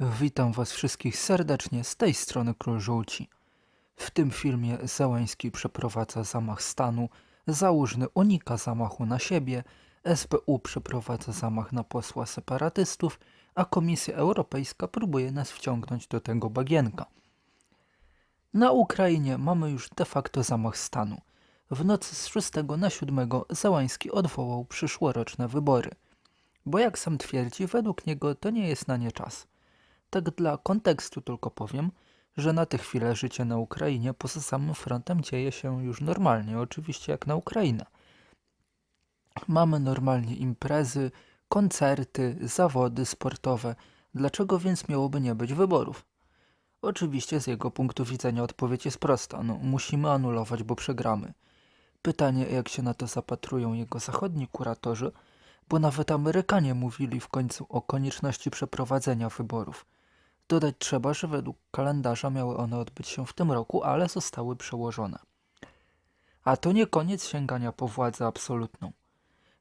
Witam Was wszystkich serdecznie z tej strony Król Żółci. W tym filmie Zełański przeprowadza zamach stanu, Załużny unika zamachu na siebie, SBU przeprowadza zamach na posła separatystów, a Komisja Europejska próbuje nas wciągnąć do tego bagienka. Na Ukrainie mamy już de facto zamach stanu. W nocy z 6 na 7 Załański odwołał przyszłoroczne wybory. Bo jak sam twierdzi, według niego to nie jest na nie czas. Tak dla kontekstu tylko powiem, że na tę chwilę życie na Ukrainie poza samym frontem dzieje się już normalnie, oczywiście jak na Ukrainę. Mamy normalnie imprezy, koncerty, zawody sportowe. Dlaczego więc miałoby nie być wyborów? Oczywiście z jego punktu widzenia odpowiedź jest prosta. No, musimy anulować, bo przegramy. Pytanie, jak się na to zapatrują jego zachodni kuratorzy, bo nawet Amerykanie mówili w końcu o konieczności przeprowadzenia wyborów. Dodać trzeba, że według kalendarza miały one odbyć się w tym roku, ale zostały przełożone. A to nie koniec sięgania po władzę absolutną,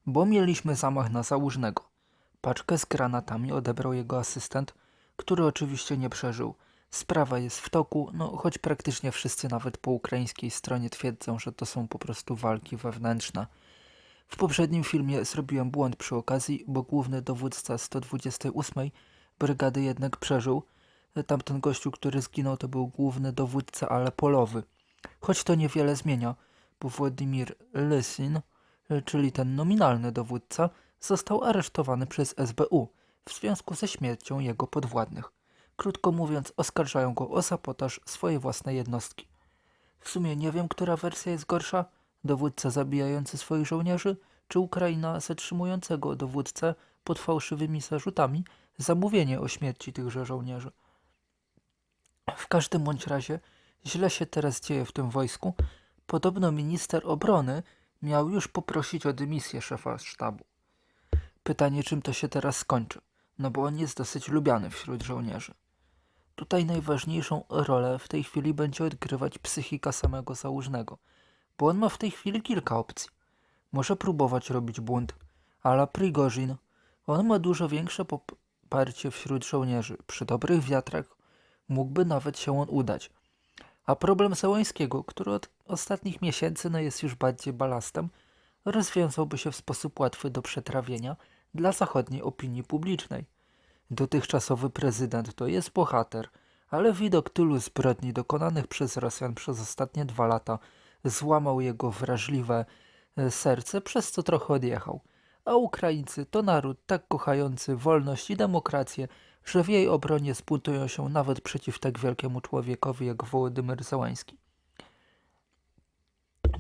bo mieliśmy zamach na Załużnego. Paczkę z granatami odebrał jego asystent, który oczywiście nie przeżył. Sprawa jest w toku, no choć praktycznie wszyscy nawet po ukraińskiej stronie twierdzą, że to są po prostu walki wewnętrzne. W poprzednim filmie zrobiłem błąd przy okazji, bo główny dowódca 128 brygady jednak przeżył. Tamten gościu, który zginął, to był główny dowódca, ale polowy. Choć to niewiele zmienia, bo Władimir Lysin, czyli ten nominalny dowódca, został aresztowany przez SBU w związku ze śmiercią jego podwładnych. Krótko mówiąc, oskarżają go o sabotaż swojej własnej jednostki. W sumie nie wiem, która wersja jest gorsza, dowódca zabijający swoich żołnierzy, czy Ukraina zatrzymującego dowódcę pod fałszywymi zarzutami za mówienie o śmierci tychże żołnierzy. W każdym bądź razie źle się teraz dzieje w tym wojsku. Podobno minister obrony miał już poprosić o dymisję szefa sztabu. Pytanie, czym to się teraz skończy, no bo on jest dosyć lubiany wśród żołnierzy. Tutaj najważniejszą rolę w tej chwili będzie odgrywać psychika samego założnego, bo on ma w tej chwili kilka opcji. Może próbować robić bunt, ale Prigorzin, on ma dużo większe poparcie wśród żołnierzy. Przy dobrych wiatrach mógłby nawet się on udać. A problem Załańskiego, który od ostatnich miesięcy no jest już bardziej balastem, rozwiązałby się w sposób łatwy do przetrawienia dla zachodniej opinii publicznej. Dotychczasowy prezydent to jest bohater, ale widok tylu zbrodni dokonanych przez Rosjan przez ostatnie dwa lata złamał jego wrażliwe e, serce, przez co trochę odjechał. A Ukraińcy to naród tak kochający wolność i demokrację, że w jej obronie zbuntują się nawet przeciw tak wielkiemu człowiekowi jak Wołodymyr Załański.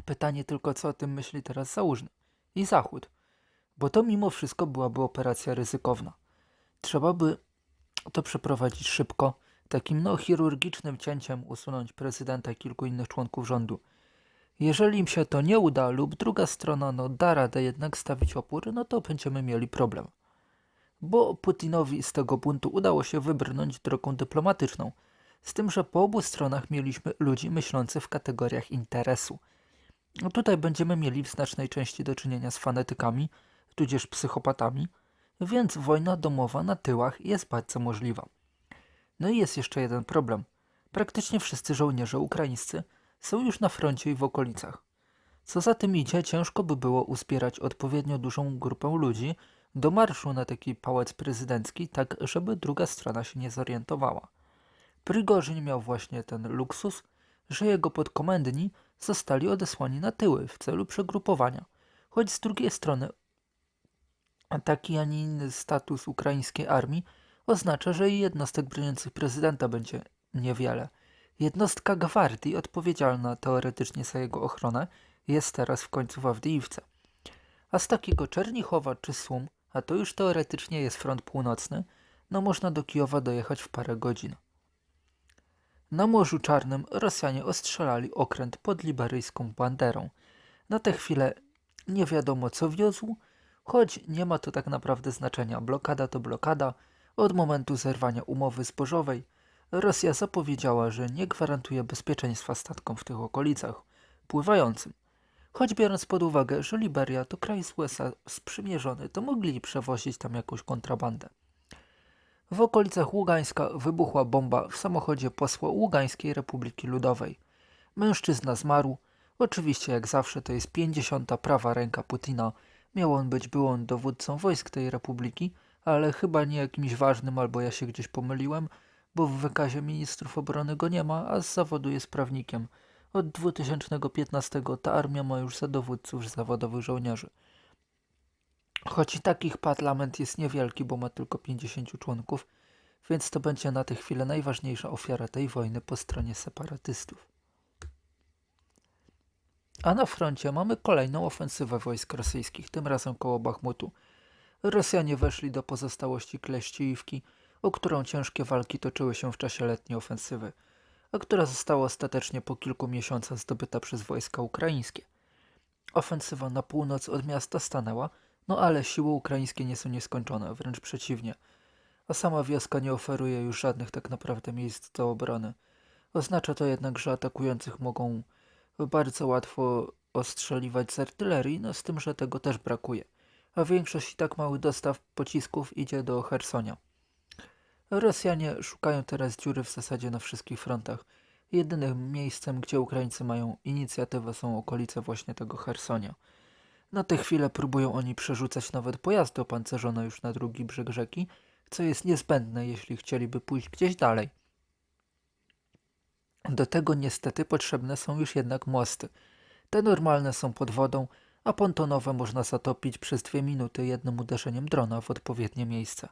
Pytanie tylko, co o tym myśli teraz Załużny i Zachód, bo to mimo wszystko byłaby operacja ryzykowna. Trzeba by to przeprowadzić szybko, takim no chirurgicznym cięciem usunąć prezydenta i kilku innych członków rządu. Jeżeli im się to nie uda lub druga strona no, da radę jednak stawić opór, no to będziemy mieli problem. Bo Putinowi z tego buntu udało się wybrnąć drogą dyplomatyczną, z tym, że po obu stronach mieliśmy ludzi myślących w kategoriach interesu. No tutaj będziemy mieli w znacznej części do czynienia z fanatykami, tudzież psychopatami, więc wojna domowa na tyłach jest bardzo możliwa. No i jest jeszcze jeden problem. Praktycznie wszyscy żołnierze ukraińscy są już na froncie i w okolicach. Co za tym idzie, ciężko by było uzbierać odpowiednio dużą grupę ludzi do marszu na taki pałac prezydencki, tak żeby druga strona się nie zorientowała. Prigorzyn miał właśnie ten luksus, że jego podkomendni zostali odesłani na tyły w celu przegrupowania, choć z drugiej strony taki, a nie inny status ukraińskiej armii oznacza, że i jednostek broniących prezydenta będzie niewiele. Jednostka gwardii odpowiedzialna teoretycznie za jego ochronę jest teraz w końcu w Awdijiwce. A z takiego Czernichowa czy Sum, a to już teoretycznie jest front północny, no można do Kijowa dojechać w parę godzin. Na Morzu Czarnym Rosjanie ostrzelali okręt pod liberyjską banderą. Na tę chwilę nie wiadomo co wiózł, choć nie ma to tak naprawdę znaczenia. Blokada to blokada. Od momentu zerwania umowy zbożowej Rosja zapowiedziała, że nie gwarantuje bezpieczeństwa statkom w tych okolicach pływającym. Choć biorąc pod uwagę, że Liberia to kraj z USA sprzymierzony, to mogli przewozić tam jakąś kontrabandę. W okolicach Ługańska wybuchła bomba w samochodzie posła Ługańskiej Republiki Ludowej. Mężczyzna zmarł. Oczywiście, jak zawsze, to jest 50. prawa ręka Putina. Miał on być byłą dowódcą wojsk tej republiki, ale chyba nie jakimś ważnym, albo ja się gdzieś pomyliłem, bo w wykazie ministrów obrony go nie ma, a z zawodu jest prawnikiem. Od 2015 ta armia ma już za dowódców zawodowych żołnierzy. Choć takich parlament jest niewielki, bo ma tylko 50 członków, więc to będzie na tę chwilę najważniejsza ofiara tej wojny po stronie separatystów. A na froncie mamy kolejną ofensywę wojsk rosyjskich, tym razem koło Bachmutu. Rosjanie weszli do pozostałości Kleściiwki, o którą ciężkie walki toczyły się w czasie letniej ofensywy, a która została ostatecznie po kilku miesiącach zdobyta przez wojska ukraińskie. Ofensywa na północ od miasta stanęła, no ale siły ukraińskie nie są nieskończone, wręcz przeciwnie. A sama wioska nie oferuje już żadnych tak naprawdę miejsc do obrony. Oznacza to jednak, że atakujących mogą bardzo łatwo ostrzeliwać z artylerii, no z tym, że tego też brakuje. A większość i tak małych dostaw pocisków idzie do Hersonia. Rosjanie szukają teraz dziury w zasadzie na wszystkich frontach. Jedynym miejscem, gdzie Ukraińcy mają inicjatywę są okolice właśnie tego Hersonia. Na tę chwilę próbują oni przerzucać nawet pojazdy opancerzone już na drugi brzeg rzeki, co jest niezbędne, jeśli chcieliby pójść gdzieś dalej. Do tego niestety potrzebne są już jednak mosty. Te normalne są pod wodą, a pontonowe można zatopić przez dwie minuty jednym uderzeniem drona w odpowiednie miejsce.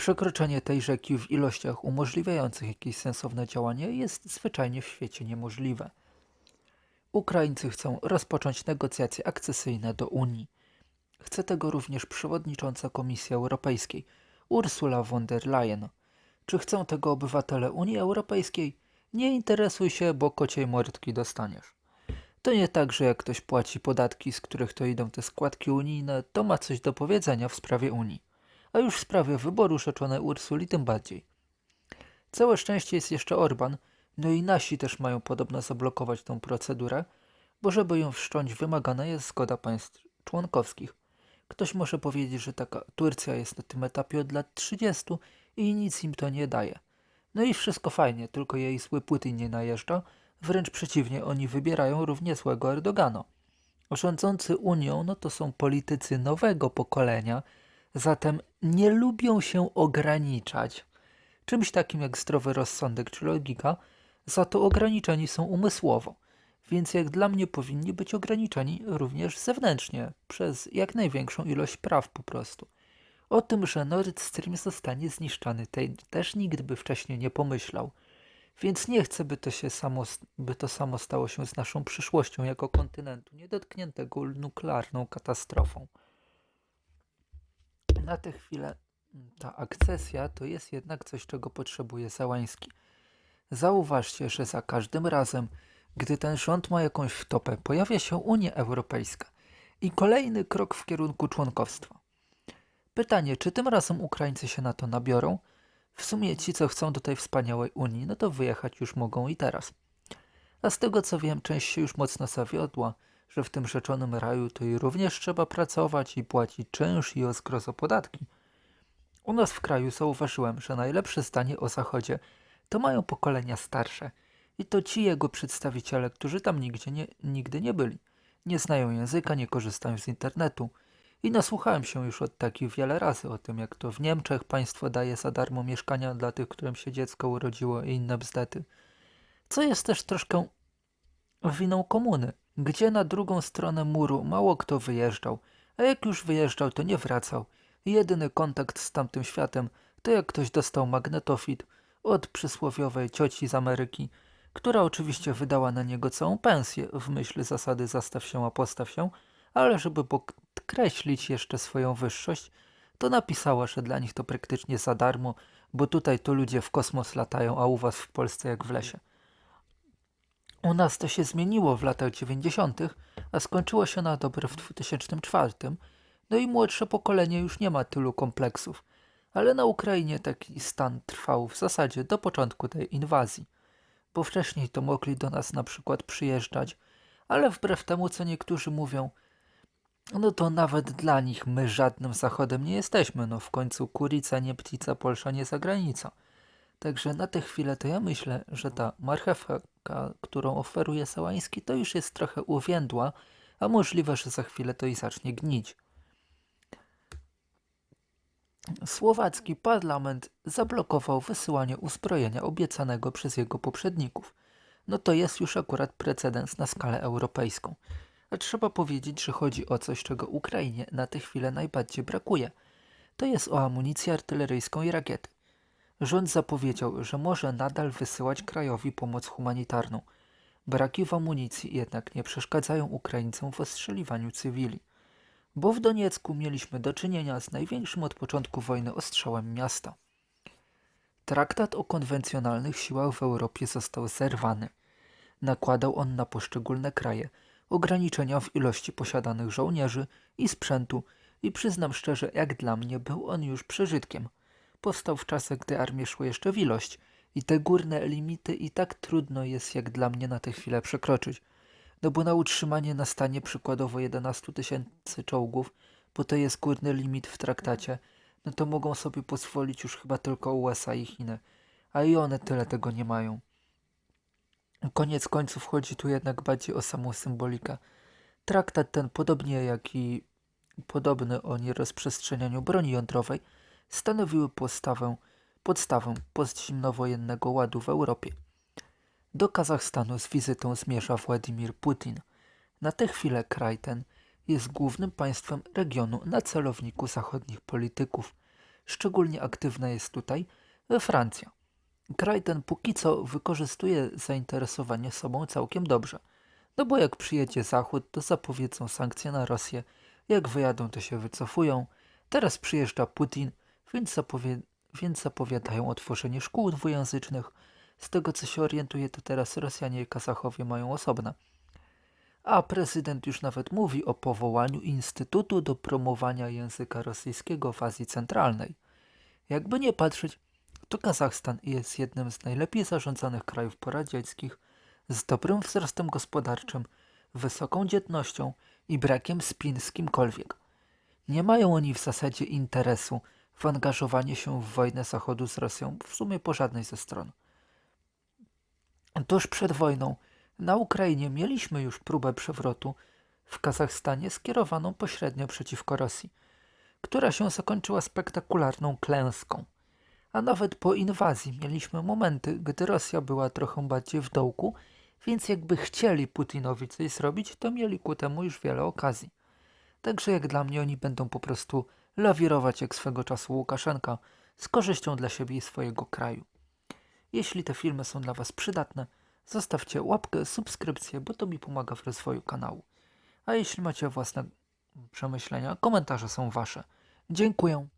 Przekroczenie tej rzeki w ilościach umożliwiających jakieś sensowne działanie jest zwyczajnie w świecie niemożliwe. Ukraińcy chcą rozpocząć negocjacje akcesyjne do Unii. Chce tego również przewodnicząca Komisji Europejskiej, Ursula von der Leyen. Czy chcą tego obywatele Unii Europejskiej? Nie interesuj się, bo kociej mordki dostaniesz. To nie tak, że jak ktoś płaci podatki, z których to idą te składki unijne, to ma coś do powiedzenia w sprawie Unii. A już w sprawie wyboru rzeczonej Ursuli tym bardziej. Całe szczęście jest jeszcze Orban, no i nasi też mają podobno zablokować tą procedurę, bo żeby ją wszcząć wymagana jest zgoda państw członkowskich. Ktoś może powiedzieć, że taka Turcja jest na tym etapie od lat 30 i nic im to nie daje. No i wszystko fajnie, tylko jej zły Putin nie najeżdża, wręcz przeciwnie, oni wybierają równie złego Erdogana. Rządzący Unią, no to są politycy nowego pokolenia, zatem nie lubią się ograniczać. Czymś takim jak zdrowy rozsądek czy logika, za to ograniczeni są umysłowo, więc jak dla mnie powinni być ograniczeni również zewnętrznie, przez jak największą ilość praw po prostu. O tym, że Nord Stream zostanie zniszczony, tej też nikt by wcześniej nie pomyślał. Więc nie chcę, by to, się samo, by to samo stało się z naszą przyszłością jako kontynentu, niedotkniętego nuklearną katastrofą. Na tę chwilę ta akcesja to jest jednak coś, czego potrzebuje Załański. Zauważcie, że za każdym razem, gdy ten rząd ma jakąś wtopę, pojawia się Unia Europejska i kolejny krok w kierunku członkostwa. Pytanie, czy tym razem Ukraińcy się na to nabiorą? W sumie ci, co chcą do tej wspaniałej Unii, no to wyjechać już mogą i teraz. A z tego co wiem, część się już mocno zawiodła, że w tym rzeczonym raju to i również trzeba pracować i płacić czynsz i o zgrozo podatki. U nas w kraju zauważyłem, że najlepsze zdanie o Zachodzie to mają pokolenia starsze i to ci jego przedstawiciele, którzy tam nigdzie nie, nigdy nie byli. Nie znają języka, nie korzystają z internetu. I nasłuchałem się już od takich wiele razy o tym, jak to w Niemczech państwo daje za darmo mieszkania dla tych, którym się dziecko urodziło i inne bzdety. Co jest też troszkę winą komuny, gdzie na drugą stronę muru mało kto wyjeżdżał, a jak już wyjeżdżał, to nie wracał. Jedyny kontakt z tamtym światem to jak ktoś dostał magnetofit od przysłowiowej cioci z Ameryki, która oczywiście wydała na niego całą pensję w myśl zasady zastaw się, a postaw się, ale żeby podkreślić jeszcze swoją wyższość, to napisała, że dla nich to praktycznie za darmo, bo tutaj to ludzie w kosmos latają, a u was w Polsce jak w lesie. U nas to się zmieniło w latach 90., a skończyło się na dobre w 2004. No i młodsze pokolenie już nie ma tylu kompleksów. Ale na Ukrainie taki stan trwał w zasadzie do początku tej inwazji. Bo wcześniej to mogli do nas na przykład przyjeżdżać, ale wbrew temu, co niektórzy mówią, no to nawet dla nich my żadnym zachodem nie jesteśmy. No w końcu Kurica, nie Ptica, Polsza, nie zagranica. Także na tę chwilę to ja myślę, że ta marchewka, którą oferuje Sałański, to już jest trochę uwiędła, a możliwe, że za chwilę to i zacznie gnić. Słowacki parlament zablokował wysyłanie uzbrojenia obiecanego przez jego poprzedników. No to jest już akurat precedens na skalę europejską. A trzeba powiedzieć, że chodzi o coś, czego Ukrainie na tę chwilę najbardziej brakuje. To jest o amunicję artyleryjską i rakiety. Rząd zapowiedział, że może nadal wysyłać krajowi pomoc humanitarną. Braki w amunicji jednak nie przeszkadzają Ukraińcom w ostrzeliwaniu cywili. Bo w Doniecku mieliśmy do czynienia z największym od początku wojny ostrzałem miasta. Traktat o konwencjonalnych siłach w Europie został zerwany. Nakładał on na poszczególne kraje ograniczenia w ilości posiadanych żołnierzy i sprzętu i przyznam szczerze, jak dla mnie był on już przeżytkiem. Powstał w czasach, gdy armie szły jeszcze w ilość i te górne limity i tak trudno jest jak dla mnie na tę chwilę przekroczyć. No bo na utrzymanie na stanie przykładowo 11 tysięcy czołgów, bo to jest górny limit w traktacie, no to mogą sobie pozwolić już chyba tylko USA i Chiny, a i one tyle tego nie mają. Koniec końców chodzi tu jednak bardziej o samą symbolikę. Traktat ten, podobnie jak i podobny o nierozprzestrzenianiu broni jądrowej, stanowiły podstawę, podstawę postzimnowojennego ładu w Europie. Do Kazachstanu z wizytą zmierza Władimir Putin. Na tę chwilę kraj ten jest głównym państwem regionu na celowniku zachodnich polityków. Szczególnie aktywna jest tutaj Francja. Kraj ten póki co wykorzystuje zainteresowanie sobą całkiem dobrze. No bo jak przyjedzie Zachód, to zapowiedzą sankcje na Rosję. Jak wyjadą, to się wycofują. Teraz przyjeżdża Putin, więc, zapowie więc zapowiadają otworzenie szkół dwujęzycznych. Z tego co się orientuje, to teraz Rosjanie i Kazachowie mają osobne. A prezydent już nawet mówi o powołaniu Instytutu do promowania języka rosyjskiego w Azji Centralnej. Jakby nie patrzeć, to Kazachstan jest jednym z najlepiej zarządzanych krajów poradzieckich, z dobrym wzrostem gospodarczym, wysoką dzietnością i brakiem spin z kimkolwiek. Nie mają oni w zasadzie interesu w angażowanie się w wojnę Zachodu z Rosją, w sumie po żadnej ze stron. Tuż przed wojną na Ukrainie mieliśmy już próbę przewrotu w Kazachstanie skierowaną pośrednio przeciwko Rosji, która się zakończyła spektakularną klęską. A nawet po inwazji mieliśmy momenty, gdy Rosja była trochę bardziej w dołku, więc jakby chcieli Putinowi coś zrobić, to mieli ku temu już wiele okazji. Także jak dla mnie oni będą po prostu lawirować jak swego czasu Łukaszenka z korzyścią dla siebie i swojego kraju. Jeśli te filmy są dla Was przydatne, zostawcie łapkę, subskrypcję, bo to mi pomaga w rozwoju kanału. A jeśli macie własne przemyślenia, komentarze są Wasze. Dziękuję.